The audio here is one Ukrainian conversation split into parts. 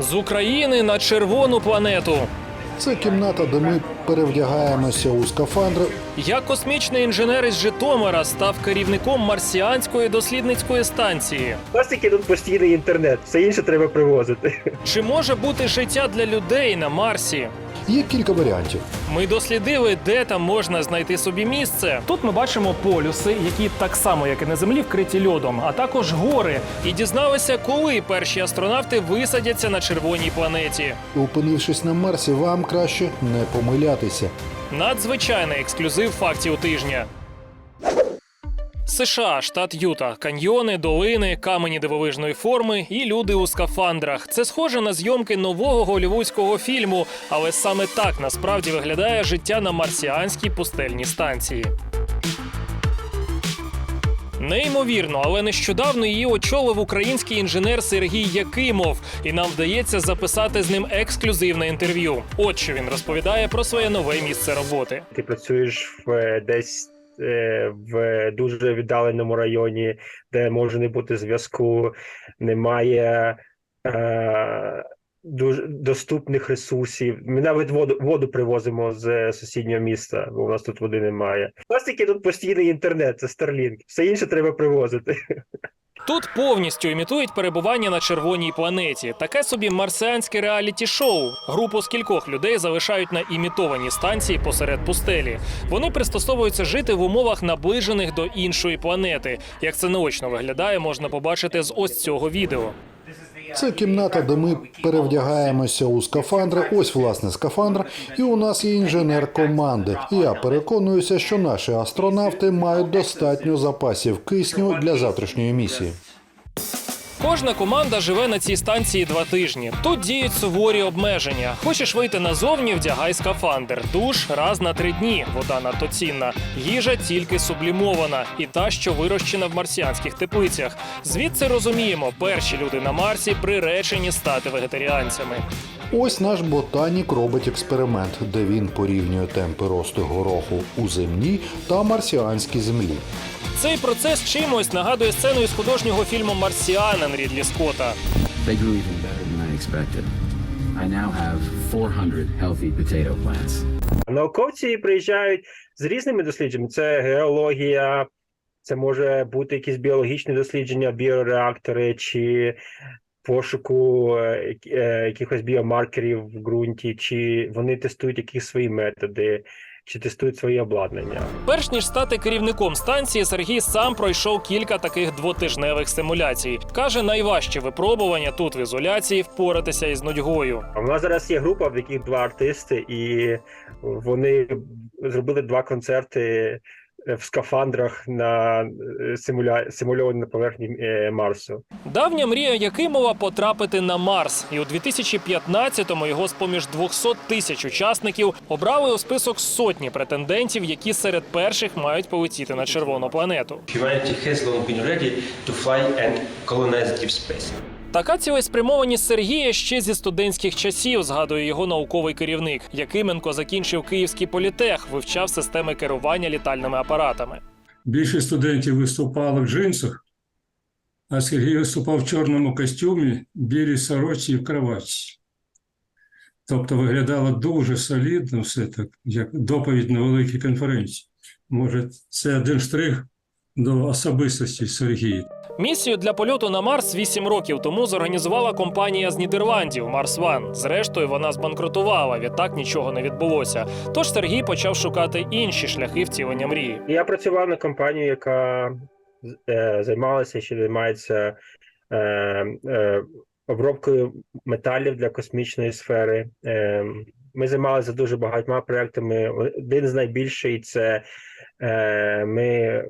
З України на червону планету. Це кімната, де ми перевдягаємося у скафандри. Як космічний інженер із Житомира став керівником марсіанської дослідницької станції? У нас тільки тут постійний інтернет, все інше треба привозити. Чи може бути життя для людей на Марсі? Є кілька варіантів. Ми дослідили, де там можна знайти собі місце. Тут ми бачимо полюси, які так само, як і на землі, вкриті льодом, а також гори. І дізналися, коли перші астронавти висадяться на червоній планеті. Опинившись на Марсі, вам краще не помилятися. Надзвичайний ексклюзив фактів тижня. США, штат Юта, каньйони, долини, камені дивовижної форми і люди у скафандрах. Це схоже на зйомки нового голівудського фільму, але саме так насправді виглядає життя на марсіанській пустельній станції. Неймовірно, але нещодавно її очолив український інженер Сергій Якимов, і нам вдається записати з ним ексклюзивне інтерв'ю. От що він розповідає про своє нове місце роботи. Ти працюєш в е, десь е, в дуже віддаленому районі, де може не бути зв'язку, немає е, дуже доступних ресурсів. Ми навіть воду, воду привозимо з сусіднього міста, бо у нас тут води немає. У нас тільки тут постійний інтернет, це Starlink. Все інше треба привозити. Тут повністю імітують перебування на червоній планеті. Таке собі марсіанське реаліті-шоу. Групу з кількох людей залишають на імітованій станції посеред пустелі. Вони пристосовуються жити в умовах наближених до іншої планети. Як це наочно виглядає, можна побачити з ось цього відео. Це кімната, де ми перевдягаємося у скафандри. Ось власне скафандр, і у нас є інженер команди. І Я переконуюся, що наші астронавти мають достатньо запасів кисню для завтрашньої місії. Кожна команда живе на цій станції два тижні. Тут діють суворі обмеження. Хочеш вийти назовні, вдягай скафандр. Душ раз на три дні. Вода надто цінна. Їжа тільки сублімована, і та, що вирощена в марсіанських теплицях. Звідси розуміємо, перші люди на Марсі приречені стати вегетаріанцями. Ось наш ботанік робить експеримент, де він порівнює темпи росту гороху у земній та марсіанській землі. Цей процес чимось нагадує сцену із художнього фільму Марсіанин Рідлі Скотта. They grew even better than I expected. I now have 400 healthy potato plants. Науковці приїжджають з різними дослідженнями: це геологія, це може бути якісь біологічні дослідження, біореактори чи пошуку е, е, якихось біомаркерів в ґрунті, чи вони тестують якісь свої методи, чи тестують своє обладнання. Перш ніж стати керівником станції, Сергій сам пройшов кілька таких двотижневих симуляцій. Каже, найважче випробування тут в ізоляції впоратися із нудьгою. В нас зараз є група, в яких два артисти, і вони зробили два концерти в скафандрах на е, симуля... симульованій на поверхні е, Марсу. Давня мрія Якимова потрапити на Марс, і у 2015-му його з поміж 200 тисяч учасників обрали у список сотні претендентів, які серед перших мають полетіти на червону планету. humanity has long been ready to fly and colonize deep space. Така цілеспрямованість Сергія ще зі студентських часів, згадує його науковий керівник. Якименко закінчив Київський політех, вивчав системи керування літальними апаратами. Більшість студентів виступали в джинсах, а Сергій виступав в чорному костюмі, білій сорочці і в кроватці. Тобто виглядало дуже солідно все так, як доповідь на великій конференції. Може, це один штрих до особистості Сергія. Місію для польоту на Марс 8 років тому зорганізувала компанія з Нідерландів Марс Ван. Зрештою, вона збанкрутувала. Відтак нічого не відбулося. Тож Сергій почав шукати інші шляхи втілення мрії. Я працював на компанію, яка е, займалася ще займається е, е, обробкою металів для космічної сфери. Е, ми займалися дуже багатьма проектами. Один з найбільших це е, ми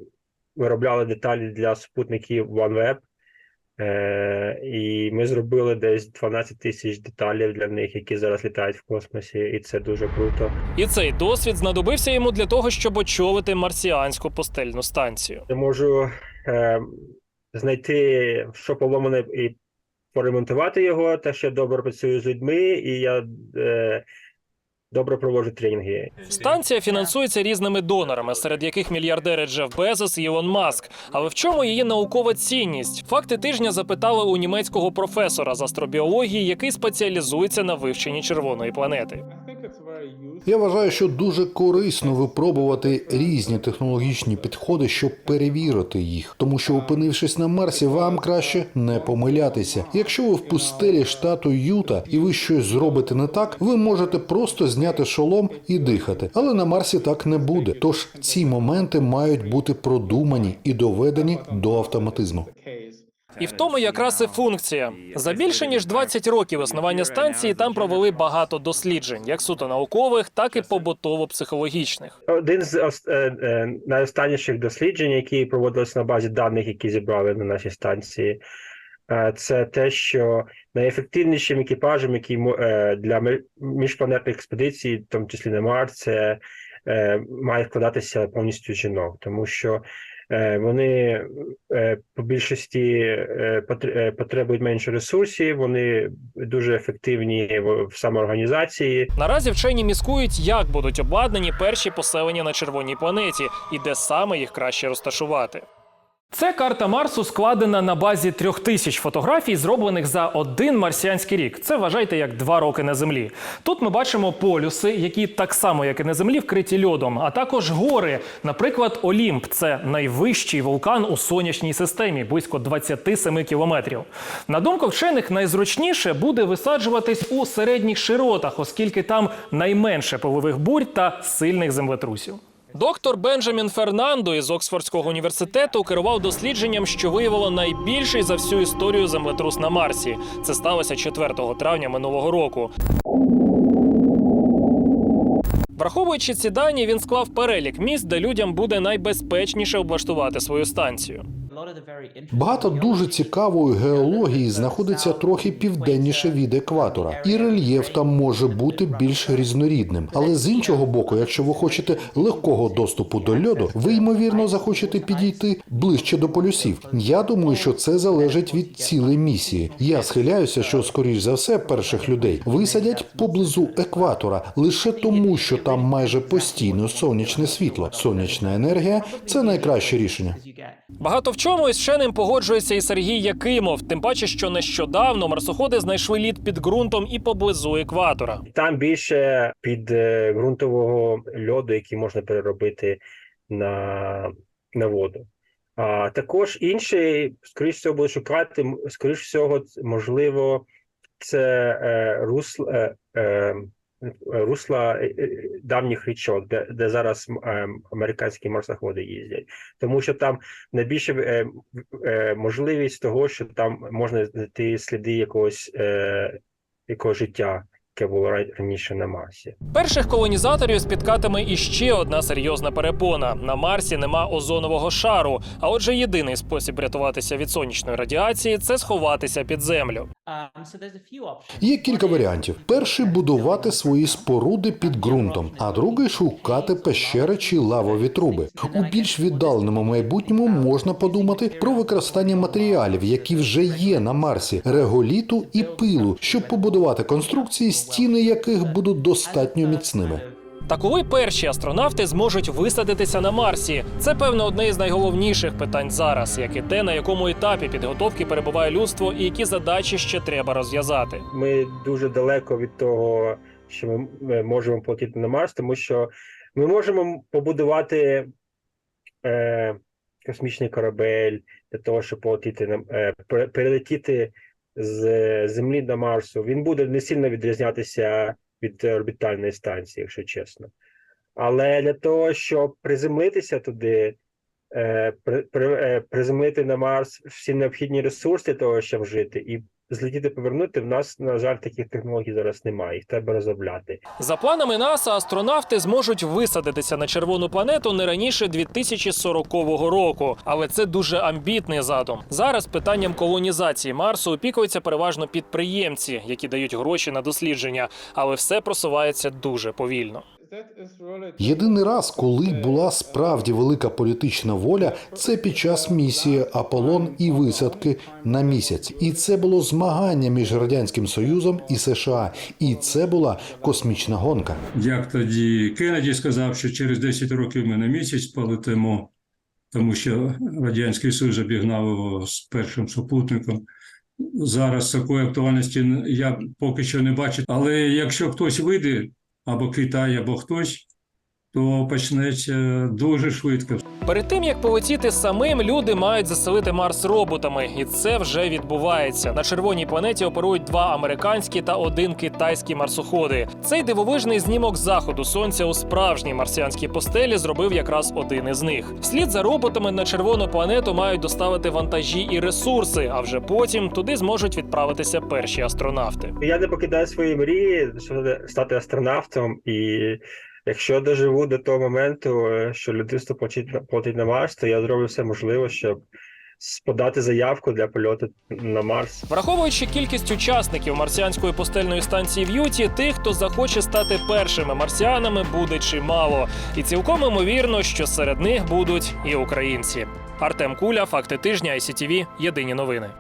виробляли деталі для супутників OneWeb. Е, і ми зробили десь 12 тисяч деталей для них, які зараз літають в космосі, і це дуже круто. І цей досвід знадобився йому для того, щоб очолити марсіанську постельну станцію. Я можу е, знайти, що поломане, і поремонтувати його, те, що я добре працюю з людьми, і я е, добре проводжу тренінги. Станція фінансується різними донорами, серед яких мільярдери Джеф Безос і Ілон Маск. Але в чому її наукова цінність? Факти тижня запитали у німецького професора з астробіології, який спеціалізується на вивченні червоної планети. Я вважаю, що дуже корисно випробувати різні технологічні підходи, щоб перевірити їх, тому що, опинившись на Марсі, вам краще не помилятися. Якщо ви в пустелі штату Юта і ви щось зробите не так, ви можете просто зняти шолом і дихати. Але на Марсі так не буде. Тож ці моменти мають бути продумані і доведені до автоматизму. І в тому якраз і функція. За більше ніж 20 років існування станції там провели багато досліджень, як суто наукових, так і побутово-психологічних. Один з е, е, найостанніших досліджень, які проводилися на базі даних, які зібрали на нашій станції, е, це те, що найефективнішим екіпажем, який для міжпланетних експедицій, в тому числі на Марс, це має вкладатися повністю жінок, тому що вони е, по більшості е, потр- е, потребують менше ресурсів, вони дуже ефективні в самоорганізації. Наразі вчені міскують, як будуть обладнані перші поселення на червоній планеті і де саме їх краще розташувати. Це карта Марсу складена на базі трьох тисяч фотографій, зроблених за один марсіанський рік. Це вважайте як два роки на землі. Тут ми бачимо полюси, які так само, як і на землі, вкриті льодом, а також гори. Наприклад, Олімп це найвищий вулкан у сонячній системі, близько 27 кілометрів. На думку вчених, найзручніше буде висаджуватись у середніх широтах, оскільки там найменше поливих бурь та сильних землетрусів. Доктор Бенджамін Фернандо із Оксфордського університету керував дослідженням, що виявило найбільший за всю історію землетрус на Марсі. Це сталося 4 травня минулого року. Враховуючи ці дані, він склав перелік міст, де людям буде найбезпечніше облаштувати свою станцію. Багато дуже цікавої геології знаходиться трохи південніше від екватора, і рельєф там може бути більш різнорідним. Але з іншого боку, якщо ви хочете легкого доступу до льоду, ви ймовірно захочете підійти ближче до полюсів. Я думаю, що це залежить від цілей місії. Я схиляюся, що скоріш за все перших людей висадять поблизу екватора лише тому, що там майже постійно сонячне світло. Сонячна енергія це найкраще рішення. Багато в чому із вченим погоджується і Сергій Якимов, тим паче, що нещодавно марсоходи знайшли лід під ґрунтом і поблизу екватора. Там більше під е, ґрунтового льоду, який можна переробити на, на воду. А також інший, скоріш всього, буде шукати, скоріш всього, можливо, це е, русла, е, е, русла е, е, давніх річок, де, де зараз е, американські марсоходи їздять. Тому що там найбільша е, е, можливість того, що там можна знайти сліди якогось, е, якогось життя, яке було раніше на Марсі. Перших колонізаторів спіткатиме іще одна серйозна перепона: на Марсі нема озонового шару. А отже, єдиний спосіб рятуватися від сонячної радіації це сховатися під землю. Є кілька варіантів: перший будувати свої споруди під ґрунтом, а другий шукати пещери чи лавові труби. У більш віддаленому майбутньому можна подумати про використання матеріалів, які вже є на Марсі, реголіту і пилу, щоб побудувати конструкції, стіни яких будуть достатньо міцними. Та коли перші астронавти зможуть висадитися на Марсі, це певно одне із найголовніших питань зараз, як і те, на якому етапі підготовки перебуває людство, і які задачі ще треба розв'язати. Ми дуже далеко від того, що ми ми можемо полетіти на Марс, тому що ми можемо побудувати е, космічний корабель для того, щоб полетіти на е, перелетіти з Землі до Марсу. Він буде не сильно відрізнятися від орбітальної станції, якщо чесно. Але для того, щоб приземлитися туди, е, е, приземлити на Марс всі необхідні ресурси того, щоб жити, і злетіти повернути, в нас, на жаль, таких технологій зараз немає. Їх треба розробляти. За планами НАСА, астронавти зможуть висадитися на червону планету не раніше 2040 року. Але це дуже амбітний задум. Зараз питанням колонізації Марсу опікуються переважно підприємці, які дають гроші на дослідження, але все просувається дуже повільно. Єдиний раз, коли була справді велика політична воля, це під час місії Аполлон і висадки на місяць. І це було змагання між радянським союзом і США. І це була космічна гонка. Як тоді Кеннеді сказав, що через 10 років ми на місяць полетимо, тому що Радянський Союз обігнав його з першим супутником. Зараз такої актуальності я поки що не бачу. Але якщо хтось вийде, або Китай, або хтось, то почнеться дуже швидко. Перед тим як полетіти самим, люди мають заселити Марс роботами, і це вже відбувається. На червоній планеті оперують два американські та один китайський марсоходи. Цей дивовижний знімок заходу сонця у справжній марсіанській постелі зробив якраз один із них. Вслід за роботами на червону планету мають доставити вантажі і ресурси, а вже потім туди зможуть відправитися перші астронавти. Я не покидаю свої мрії щоб стати астронавтом, і якщо доживу до того моменту, е, що людство полетить на полетить на Марс, то я зроблю все можливе, щоб подати заявку для польоту на Марс. Враховуючи кількість учасників марсіанської постельної станції в Юті, тих, хто захоче стати першими марсіанами, буде чимало. І цілком імовірно, що серед них будуть і українці. Артем Куля, факти тижня, ICTV, Єдині новини.